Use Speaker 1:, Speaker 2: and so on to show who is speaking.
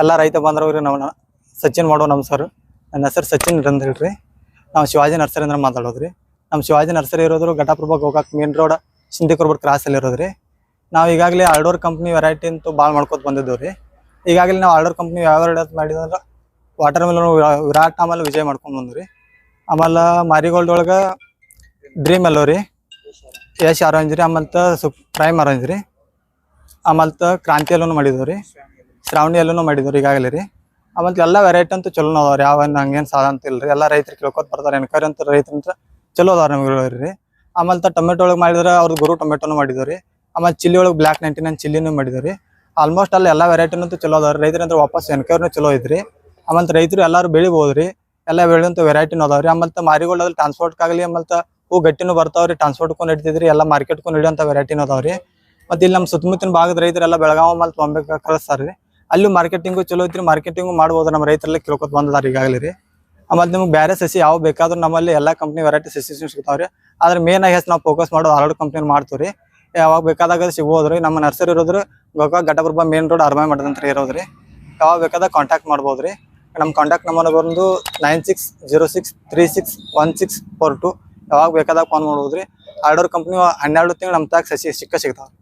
Speaker 1: ಎಲ್ಲ ರೈತ ಬಾಂಧವ್ರಿ ನಾವು ಸಚಿನ್ ಮಾಡೋ ನಮ್ಮ ಸರ್ ನನ್ನ ಹೆಸರು ಸಚಿನ್ ಅಂತ ಹೇಳ್ರಿ. ನಾವು ಶಿವಾಜಿ ನರ್ಸರಿ ಅಂದ್ರೆ ಮಾತಾಡೋದ್ರಿ. ನಮ್ಮ ಶಿವಾಜಿ ನರ್ಸರಿ ಇರೋದ್ರು ಘಟಪ್ರಭಾ ಹೋಗಕ್ಕೆ ಮೇನ್ ರೋಡ್ ಸಿಂಧಿಕುರ್ಬರ್ ಕ್ರಾಸಲ್ಲಿ ಇರೋದ್ರಿ. ನಾವು ಈಗಾಗಲೇ ಆಲ್ಡೋರ್ ಕಂಪ್ನಿ ವೆರೈಟಿ ಅಂತೂ ಭಾಳ ಮಾಡ್ಕೊತ ಬಂದಿದ್ದೇವೆ ರೀ ಈಗಾಗಲೇ ನಾವು ಆಲ್ಡೋರ್ ಕಂಪ್ನಿ ಯಾವ ಮಾಡಿದಂದ್ರೆ ವಾಟರ್ ಮೆಲನ್ ವಿರಾಟ್ ಆಮೇಲೆ ವಿಜಯ್ ಮಾಡ್ಕೊಂಡು ಬಂದ್ರಿ. ಆಮೇಲೆ ಮಾರಿಗೋಲ್ಡ್ ಒಳಗೆ ಡ್ರೀಮ್ ಎಲ್ಲೋ ರೀ. ಯಶ್ ಆರೆಂಜ್ ರೀ ಆಮೇಲೆ ಸು ಪ್ರೈಮ್ ಆರೆಂಜ್ ರೀ. ಆಮೇಲೆ ಕ್ರಾಂತಿ ಎಲ್ಲೂ ಮಾಡಿದ್ದೇವೆ ರೀ ಶ್ರಾವಣಿ ಎಲ್ಲೂ ಮಾಡಿದ್ರು ಈಗಾಗಲೇ ರೀ. ಆಮೇಲೆ ಎಲ್ಲ ವೆರೈಟಿ ಅಂತೂ ಚಲೋ ಅದಾವ ರೀ. ಯಾವ ಹಂಗೇನು ಸಾಧ ಅಂತ ಇಲ್ರಿ. ಎಲ್ಲ ರೈತರು ಕೇಳ್ಕೊತ ಬರ್ತಾರೆ. ಎನ್ಕರಿ ಅಂತ ರೈತರು ಅಂತ ಚಲೋ ಅದಾವ ನಮ್ಗೆ ರೀ. ಆಮೇಲೆ ಟೊಮೆಟೊ ಒಳಗೆ ಮಾಡಿದ್ರೆ ಅವ್ರದ್ದು ಗುರು ಟೊಮೆಟೊನು ಮಾಡಿದ್ವಿ ರೀ. ಆಮೇಲೆ ಚಿಲ್ಲಿ ಒಳಗೆ ಬ್ಲ್ಯಾಕ್ ನೈಂಟಿ ನೈನ್ ಚಿಲ್ಲಿನೂ ಆಲ್ಮೋಸ್ಟ್ ಅಲ್ಲಿ ಎಲ್ಲ ವೆರೈಟಿನಂತೂ ಚಲೋ ಅದಾವ ರೈತರಂದ್ರೆ ವಾಪಸ್ ಎನ್ಕರಿನೂ ಚಲೋ ಐತ್ರಿ ಆಮಂತ ರೈತರು ಎಲ್ಲರೂ ಬೆಳಿಬೋದು ರೀ. ಎಲ್ಲ ಬೆಳೆದಂತ ವೆರೈಟಿನೂ ಅದಾವ ರೀ. ಆಮೇಲೆ ಟ್ರಾನ್ಸ್ಪೋರ್ಟ್ ಟ್ರಾನ್ಸ್ಪೋರ್ಟ್ಗಾಗಲಿ ಆಮೇಲೆ ಹೂ ಗಟ್ಟಿನೂ ಬರ್ತಾವ ರೀ. ಟ್ರಾನ್ಸ್ಪೋರ್ಟ್ಕೊಂಡು ನಡೀತಿದ್ರಿ ಎಲ್ಲ ಮಾರ್ಕೆಟ್ಕೊಂಡು ನಡೆಯುವಂಥ ವೆರೈಟಿನೂ ಅದಾವ ರೀ. ಮತ್ತು ಇಲ್ಲಿ ನಮ್ಮ ಸುತ್ತಮುತ್ತಿನ ಭಾಗದ ರೈತರೆಲ್ಲ ಬೆಳಗಾವಿ ಮತ್ತು ಬಾಂಬೆ ಕಳಿಸ್ತಾರೆ ರೀ. ಅಲ್ಲಿ ಮಾರ್ಕೆಟಿಂಗು ಚಲೋ ಐತ್ರಿ ಮಾರ್ಕೆಟಿಂಗು ಮಾಡ್ಬೋದು ನಮ್ಮ ರೈತರಲ್ಲಿ ಕೇಳ್ಕೊತ ಬಂದಿದ್ದಾರೆ ಈಗಾಗಲೇ ರೀ. ಆಮೇಲೆ ನಿಮ್ಗೆ ಬೇರೆ ಸಸಿ ಯಾವ ಬೇಕಾದ್ರೂ ನಮ್ಮಲ್ಲಿ ಎಲ್ಲ ಕಂಪ್ನಿ ವೆರೈಟಿ ಸಸಿ ಸಿಗ್ತಾವ್ರಿ ಆದ್ರೆ ಮೇನ್ ಆಗಿ ನಾವು ಫೋಕಸ್ ಮಾಡೋದು ಹರಡು ಕಂಪ್ನಿ ಮಾಡ್ತೀವಿ ಯಾವಾಗ ಬೇಕಾದಾಗ ಸಿಗ್ಬೋದು ರೀ. ನಮ್ಮ ನರ್ಸರಿ ಇರೋದ್ರಿ ಗೋಕಾ ಘಟಪ್ರಭಾ ಮೇನ್ ರೋಡ್ ಅರ್ಮೈ ಮಾಡದಂತ್ರ ಇರೋದ್ರಿ ಯಾವಾಗ ಬೇಕಾದಾಗ ಕಾಂಟ್ಯಾಕ್ಟ್ ಮಾಡ್ಬೋದು ರೀ. ನಮ್ಮ ಕಾಂಟ್ಯಾಕ್ಟ್ ನಂಬರ್ ಬಂದು nine six zero six three six one six four two ಯಾವಾಗ ಬೇಕಾದಾಗ ಫೋನ್ ಮಾಡ್ಬೋದ್ರಿ ಆರ್ಡರ್ ಕಂಪ್ನಿ ಹನ್ನೆರಡು ತಿಂಗಳು ನಮ್ಮ ತಾಗ ಸಸಿ ಸಿಕ್ಕ ಸಿಗ್ತಾವೆ